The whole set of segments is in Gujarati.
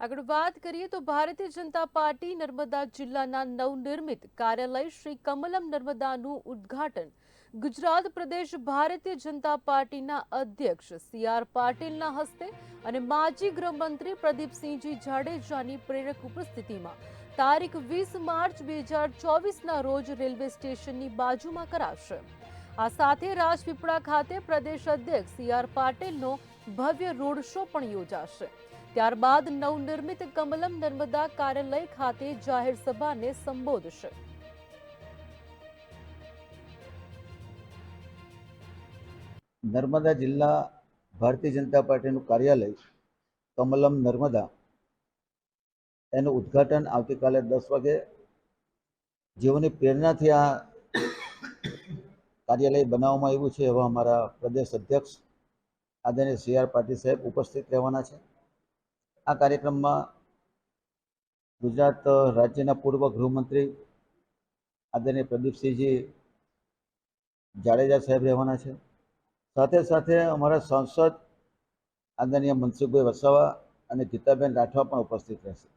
આગળ વાત કરીએ તો ભારતીય જનતા પાર્ટી નર્મદા જિલ્લાના નવનિર્મિત કાર્યાલય શ્રી કમલમ નર્મદાનું ઉદ્ઘાટન ગુજરાત પ્રદેશ ભારતીય જનતા પાર્ટીના અધ્યક્ષ સી આર પાટીલના હસ્તે અને માજી ગૃહમંત્રી પ્રદીપસિંહજી જાડેજાની પ્રેરક ઉપસ્થિતિમાં. તારીખ વીસ માર્ચ બે હજાર ચોવીસના રોજ રેલવે સ્ટેશનની બાજુમાં કરાશે. આ સાથે રાજપીપળા ખાતે પ્રદેશ અધ્યક્ષ સી આર પાટીલનો ભવ્ય રોડ શો પણ યોજાશે. ત્યારબાદ નવનિર્મિત કમલમ નર્મદા કાર્યાલય ખાતે જાહેર સભાને સંબોધશે. નર્મદા જિલ્લા ભારતીય જનતા પાર્ટીનું કાર્યાલય કમલમ નર્મદા એનું ઉદ્ઘાટન આવતીકાલે દસ વાગે જેઓની પ્રેરણાથી આ કાર્યાલય બનાવવામાં આવ્યું છે એવા અમારા પ્રદેશ અધ્યક્ષ આદરણીય સી આર પાટીલ સાહેબ ઉપસ્થિત રહેવાના છે. આ કાર્યક્રમમાં ગુજરાત રાજ્યના પૂર્વ ગૃહમંત્રી આદરણીય પ્રદીપસિંહજી જાડેજા સાહેબ રહેવાના છે. સાથે સાથે અમારા સાંસદ આદરણીય મનસુખભાઈ વસાવા અને ગીતાબેન રાઠવા પણ ઉપસ્થિત રહેશે.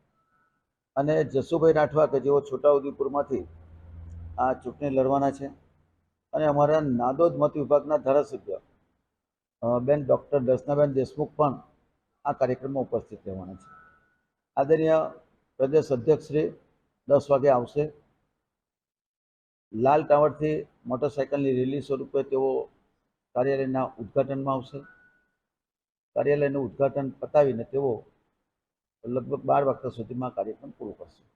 અને જસુભાઈ રાઠવા કે જેઓ છોટાઉદેપુરમાંથી આ ચૂંટણી લડવાના છે. અને અમારા નાદોદ મત વિભાગના ધારાસભ્ય બેન ડૉક્ટર દર્શનાબેન દેશમુખ પણ આ કાર્યક્રમમાં ઉપસ્થિત રહેવાના છે. આદરણીય પ્રદેશ અધ્યક્ષશ્રી દસ વાગે આવશે. લાલ ટાવરથી મોટરસાયકલની રેલી સ્વરૂપે તેઓ કાર્યાલયના ઉદ્ઘાટનમાં આવશે. કાર્યાલયનું ઉદ્ઘાટન પતાવીને તેઓ લગભગ બાર વાગ્યા સુધીમાં કાર્યક્રમ પૂરો કરશે.